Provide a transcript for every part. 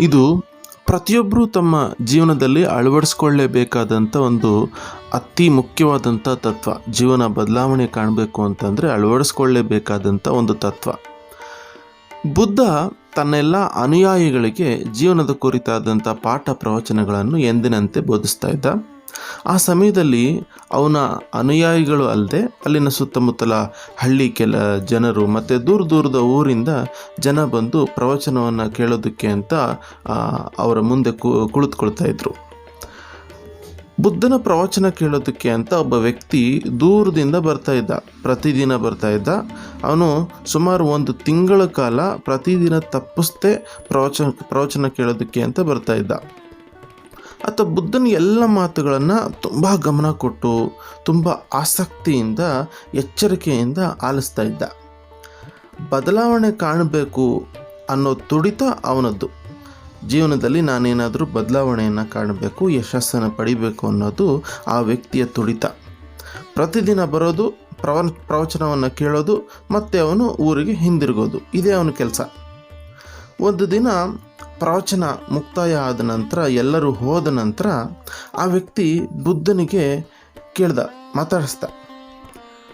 ಇದು ಪ್ರತಿಯೊಬ್ಬರೂ ತಮ್ಮ ಜೀವನದಲ್ಲಿ ಅಳವಡಿಸ್ಕೊಳ್ಳೇಬೇಕಾದಂಥ ಒಂದು ಅತಿ ಮುಖ್ಯವಾದಂಥ ತತ್ವ. ಜೀವನ ಬದಲಾವಣೆ ಕಾಣಬೇಕು ಅಂತಂದರೆ ಅಳವಡಿಸ್ಕೊಳ್ಳೇಬೇಕಾದಂಥ ಒಂದು ತತ್ವ. ಬುದ್ಧ ತನ್ನೆಲ್ಲ ಅನುಯಾಯಿಗಳಿಗೆ ಜೀವನದ ಕುರಿತಾದಂಥ ಪಾಠ ಪ್ರವಚನಗಳನ್ನು ಎಂದಿನಂತೆ ಬೋಧಿಸ್ತಾ ಇದ್ದ. ಆ ಸಮಯದಲ್ಲಿ ಅವನ ಅನುಯಾಯಿಗಳು ಅಲ್ಲದೆ ಅಲ್ಲಿನ ಸುತ್ತಮುತ್ತಲ ಹಳ್ಳಿ ಕೆಲ ಜನರು ಮತ್ತು ದೂರ ದೂರದ ಊರಿಂದ ಜನ ಬಂದು ಪ್ರವಚನವನ್ನು ಕೇಳೋದಕ್ಕೆ ಅಂತ ಅವರ ಮುಂದೆ ಕುಳಿತುಕೊಳ್ತಾ ಇದ್ರು. ಬುದ್ಧನ ಪ್ರವಚನ ಕೇಳೋದಕ್ಕೆ ಅಂತ ಒಬ್ಬ ವ್ಯಕ್ತಿ ದೂರದಿಂದ ಬರ್ತಾ ಇದ್ದ, ಪ್ರತಿದಿನ ಬರ್ತಾ ಇದ್ದ. ಅವನು ಸುಮಾರು ಒಂದು ತಿಂಗಳ ಕಾಲ ಪ್ರತಿದಿನ ತಪ್ಪಿಸ್ದೆ ಪ್ರವಚನ ಪ್ರವಚನ ಕೇಳೋದಕ್ಕೆ ಅಂತ ಬರ್ತಾ ಇದ್ದ. ಆತ ಬುದ್ಧನ ಎಲ್ಲ ಮಾತುಗಳನ್ನು ತುಂಬ ಗಮನ ಕೊಟ್ಟು ತುಂಬ ಆಸಕ್ತಿಯಿಂದ, ಎಚ್ಚರಿಕೆಯಿಂದ ಆಲಿಸ್ತಾ ಇದ್ದ. ಬದಲಾವಣೆ ಕಾಣಬೇಕು ಅನ್ನೋ ತುಡಿತ ಅವನದ್ದು. ಜೀವನದಲ್ಲಿ ನಾನೇನಾದರೂ ಬದಲಾವಣೆಯನ್ನು ಕಾಣಬೇಕು, ಯಶಸ್ಸನ್ನು ಪಡಿಬೇಕು ಅನ್ನೋದು ಆ ವ್ಯಕ್ತಿಯ ತುಡಿತ. ಪ್ರತಿದಿನ ಬರೋದು ಪ್ರವ ಪ್ರವಚನವನ್ನು ಕೇಳೋದು, ಮತ್ತು ಅವನು ಊರಿಗೆ ಹಿಂದಿರುಗೋದು. ಇದೇ ಅವನ ಕೆಲಸ. ಒಂದು ದಿನ ಪ್ರವಚನ ಮುಕ್ತಾಯ ಆದ ನಂತರ, ಎಲ್ಲರೂ ಹೋದ ನಂತರ ಆ ವ್ಯಕ್ತಿ ಬುದ್ಧನಿಗೆ ಕೇಳ್ದ, ಮಾತಾಡಿಸ್ದ.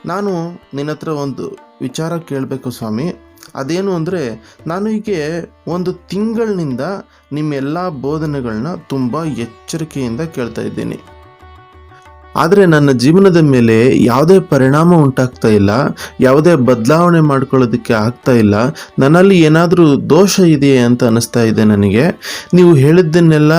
ನಾನು ನಿನ್ನ ಹತ್ರ ಒಂದು ವಿಚಾರ ಕೇಳಬೇಕು ಸ್ವಾಮಿ. ಅದೇನು ಅಂದರೆ, ನಾನು ಹೀಗೆ ಒಂದು ತಿಂಗಳಿನಿಂದ ನಿಮ್ಮೆಲ್ಲ ಬೋಧನೆಗಳನ್ನ ತುಂಬ ಎಚ್ಚರಿಕೆಯಿಂದ ಕೇಳ್ತಾ ಇದ್ದೀನಿ. ಆದರೆ ನನ್ನ ಜೀವನದ ಮೇಲೆ ಯಾವುದೇ ಪರಿಣಾಮ ಉಂಟಾಗ್ತಾ ಇಲ್ಲ, ಯಾವುದೇ ಬದಲಾವಣೆ ಮಾಡ್ಕೊಳ್ಳೋದಕ್ಕೆ ಆಗ್ತಾ ಇಲ್ಲ. ನನ್ನಲ್ಲಿ ಏನಾದರೂ ದೋಷ ಇದೆಯೇ ಅಂತ ಅನ್ನಿಸ್ತಾ ಇದೆ ನನಗೆ. ನೀವು ಹೇಳಿದ್ದನ್ನೆಲ್ಲ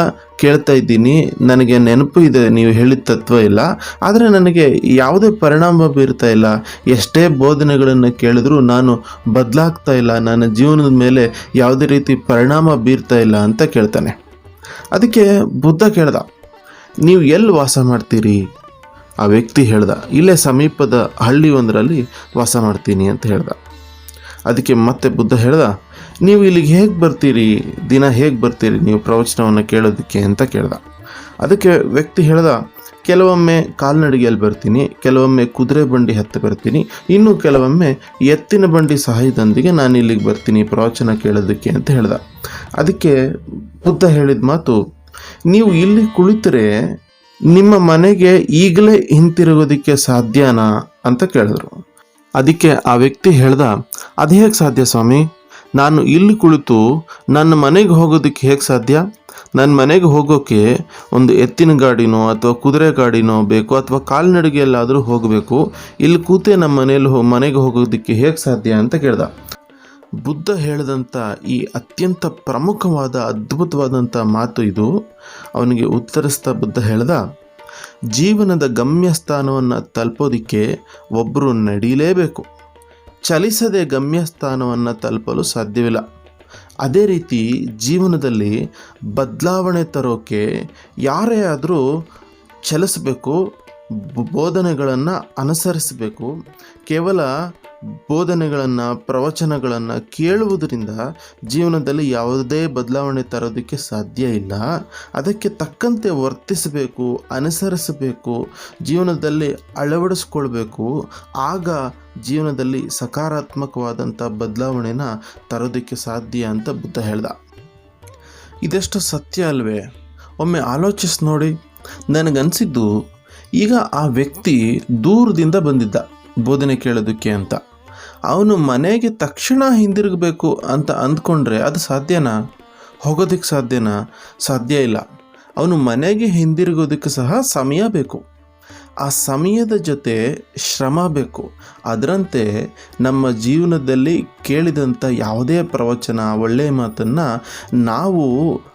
ಕೇಳ್ತಾ ಇದ್ದೀನಿ. ನನಗೆ ನೆನಪು ಇದೆ, ನೀವು ಹೇಳಿದ ತತ್ವ ಇಲ್ಲ. ಆದರೆ ನನಗೆ ಯಾವುದೇ ಪರಿಣಾಮ ಬೀರ್ತಾ ಇಲ್ಲ. ಎಷ್ಟೇ ಬೋಧನೆಗಳನ್ನು ಕೇಳಿದ್ರೂ ನಾನು ಬದಲಾಗ್ತಾ ಇಲ್ಲ. ನನ್ನ ಜೀವನದ ಮೇಲೆ ಯಾವುದೇ ರೀತಿ ಪರಿಣಾಮ ಬೀರ್ತಾ ಇಲ್ಲ ಅಂತ ಕೇಳ್ತಾನೆ. ಅದಕ್ಕೆ ಬುದ್ಧ ಕೇಳ್ದ, ನೀವು ಎಲ್ಲಿ ವಾಸ ಮಾಡ್ತೀರಿ? ಆ ವ್ಯಕ್ತಿ ಹೇಳ್ದ, ಇಲ್ಲೇ ಸಮೀಪದ ಹಳ್ಳಿ ಒಂದರಲ್ಲಿ ವಾಸ ಮಾಡ್ತೀನಿ ಅಂತ ಹೇಳ್ದ. ಅದಕ್ಕೆ ಮತ್ತೆ ಬುದ್ಧ ಹೇಳ್ದ, ನೀವು ಇಲ್ಲಿಗೆ ಹೇಗೆ ಬರ್ತೀರಿ? ದಿನ ಹೇಗೆ ಬರ್ತೀರಿ? ನೀವು ಪ್ರವಚನವನ್ನು ಕೇಳೋದಕ್ಕೆ ಅಂತ ಕೇಳ್ದ. ಅದಕ್ಕೆ ವ್ಯಕ್ತಿ ಹೇಳ್ದ, ಕೆಲವೊಮ್ಮೆ ಕಾಲ್ನಡಿಗೆಯಲ್ಲಿ ಬರ್ತೀನಿ, ಕೆಲವೊಮ್ಮೆ ಕುದುರೆ ಬಂಡಿ ಹತ್ತಿ ಬರ್ತೀನಿ, ಇನ್ನೂ ಕೆಲವೊಮ್ಮೆ ಎತ್ತಿನ ಬಂಡಿ ಸಹಾಯದೊಂದಿಗೆ ನಾನು ಇಲ್ಲಿಗೆ ಬರ್ತೀನಿ ಪ್ರವಚನ ಕೇಳೋದಕ್ಕೆ ಅಂತ ಹೇಳ್ದ. ಅದಕ್ಕೆ ಬುದ್ಧ ಹೇಳಿದ ಮಾತು, ನೀವು ಇಲ್ಲಿ ಕುಳಿತರೆ ನಿಮ್ಮ ಮನೆಗೆ ಈಗಲೇ ಹಿಂತಿರುಗೋದಕ್ಕೆ ಸಾಧ್ಯನಾ ಅಂತ ಕೇಳಿದ್ರು. ಅದಕ್ಕೆ ಆ ವ್ಯಕ್ತಿ ಹೇಳ್ದ, ಅದು ಹೇಗೆ ಸಾಧ್ಯ ಸ್ವಾಮಿ? ನಾನು ಇಲ್ಲಿ ಕುಳಿತು ನನ್ನ ಮನೆಗೆ ಹೋಗೋದಕ್ಕೆ ಹೇಗೆ ಸಾಧ್ಯ? ನನ್ನ ಮನೆಗೆ ಹೋಗೋಕ್ಕೆ ಒಂದು ಎತ್ತಿನ ಗಾಡಿನೋ ಅಥವಾ ಕುದುರೆ ಗಾಡಿನೋ ಬೇಕು ಅಥವಾ ಕಾಲ್ನಡಿಗೆಯಲ್ಲಾದರೂ ಹೋಗಬೇಕು. ಇಲ್ಲಿ ಕೂತೇ ನಮ್ಮ ಮನೆಯಲ್ಲಿ ಹೋ, ಮನೆಗೆ ಹೋಗೋದಕ್ಕೆ ಹೇಗೆ ಸಾಧ್ಯ? ಅಂತ ಕೇಳ್ದ. ಬುದ್ಧ ಹೇಳಿದಂಥ ಈ ಅತ್ಯಂತ ಪ್ರಮುಖವಾದ ಅದ್ಭುತವಾದಂಥ ಮಾತು ಇದು. ಅವನಿಗೆ ಉತ್ತರಿಸ್ತಾ ಬುದ್ಧ ಹೇಳ್ದ, ಜೀವನದ ಗಮ್ಯಸ್ಥಾನವನ್ನು ತಲುಪೋದಿಕ್ಕೆ ಒಬ್ಬರು ನಡೀಲೇಬೇಕು. ಚಲಿಸದೆ ಗಮ್ಯಸ್ಥಾನವನ್ನು ತಲುಪಲು ಸಾಧ್ಯವಿಲ್ಲ. ಅದೇ ರೀತಿ ಜೀವನದಲ್ಲಿ ಬದಲಾವಣೆ ತರೋಕೆ ಯಾರೇ ಆದರೂ ಚಲಿಸಬೇಕು ಬೋಧನೆಗಳನ್ನು ಅನುಸರಿಸಬೇಕು. ಕೇವಲ ಬೋಧನೆಗಳನ್ನು, ಪ್ರವಚನಗಳನ್ನು ಕೇಳುವುದರಿಂದ ಜೀವನದಲ್ಲಿ ಯಾವುದೇ ಬದಲಾವಣೆ ತರೋದಕ್ಕೆ ಸಾಧ್ಯ ಇಲ್ಲ. ಅದಕ್ಕೆ ತಕ್ಕಂತೆ ವರ್ತಿಸಬೇಕು, ಅನುಸರಿಸಬೇಕು, ಜೀವನದಲ್ಲಿ ಅಳವಡಿಸ್ಕೊಳ್ಬೇಕು. ಆಗ ಜೀವನದಲ್ಲಿ ಸಕಾರಾತ್ಮಕವಾದಂಥ ಬದಲಾವಣೆನ ತರೋದಕ್ಕೆ ಸಾಧ್ಯ ಅಂತ ಬುದ್ಧ ಹೇಳ್ದ. ಇದೆಷ್ಟು ಸತ್ಯ ಅಲ್ವೇ? ಒಮ್ಮೆ ಆಲೋಚಿಸಿ ನೋಡಿ. ನನಗನ್ಸಿದ್ದು ಈಗ ಆ ವ್ಯಕ್ತಿ ದೂರದಿಂದ ಬಂದಿದ್ದ ಬೋಧನೆ ಕೇಳೋದಕ್ಕೆ ಅಂತ. ಅವನು ಮನೆಗೆ ತಕ್ಷಣ ಹಿಂದಿರುಗಬೇಕು ಅಂತ ಅಂದ್ಕೊಂಡ್ರೆ ಅದು ಸಾಧ್ಯನಾ? ಹೋಗೋದಕ್ಕೆ ಸಾಧ್ಯನಾ? ಸಾಧ್ಯ ಇಲ್ಲ. ಅವನು ಮನೆಗೆ ಹಿಂದಿರುಗೋದಕ್ಕೆ ಸಹ ಸಮಯ ಬೇಕು. ಆ ಸಮಯದ ಜೊತೆ ಶ್ರಮ ಬೇಕು. ಅದರಂತೆ ನಮ್ಮ ಜೀವನದಲ್ಲಿ ಕೇಳಿದಂಥ ಯಾವುದೇ ಪ್ರವಚನ ಒಳ್ಳೆಯ ಮಾತನ್ನು ನಾವು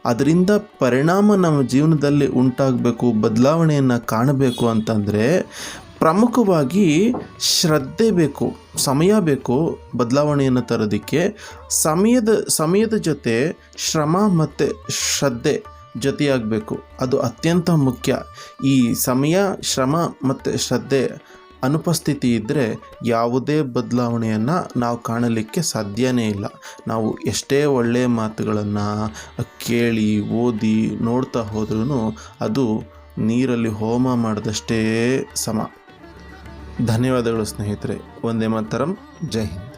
ಅದರಿಂದ ಪರಿಣಾಮ ನಮ್ಮ ಜೀವನದಲ್ಲಿ ಉಂಟಾಗಬೇಕು, ಬದಲಾವಣೆಯನ್ನು ಕಾಣಬೇಕು ಅಂತಂದರೆ ಪ್ರಮುಖವಾಗಿ ಶ್ರದ್ಧೆ ಬೇಕು, ಸಮಯ ಬೇಕು ಬದಲಾವಣೆಯನ್ನು ತರೋದಕ್ಕೆ. ಸಮಯದ ಸಮಯದ ಜೊತೆ ಶ್ರಮ ಮತ್ತು ಶ್ರದ್ಧೆ ಜೊತೆಯಾಗಬೇಕು. ಅದು ಅತ್ಯಂತ ಮುಖ್ಯ. ಈ ಸಮಯ, ಶ್ರಮ ಮತ್ತು ಶ್ರದ್ಧೆ ಅನುಪಸ್ಥಿತಿ ಇದ್ದರೆ ಯಾವುದೇ ಬದಲಾವಣೆಯನ್ನು ನಾವು ಕಾಣಲಿಕ್ಕೆ ಸಾಧ್ಯವೇ ಇಲ್ಲ. ನಾವು ಎಷ್ಟೇ ಒಳ್ಳೆಯ ಮಾತುಗಳನ್ನು ಕೇಳಿ, ಓದಿ, ನೋಡ್ತಾ ಹೋದ್ರೂ ಅದು ನೀರಲ್ಲಿ ಹೋಮ ಮಾಡಿದಷ್ಟೇ ಸಮ. ಧನ್ಯವಾದಗಳು ಸ್ನೇಹಿತರೆ. ಒಂದೇ ಮಾತರಂ. ಜೈ ಹಿಂದ್.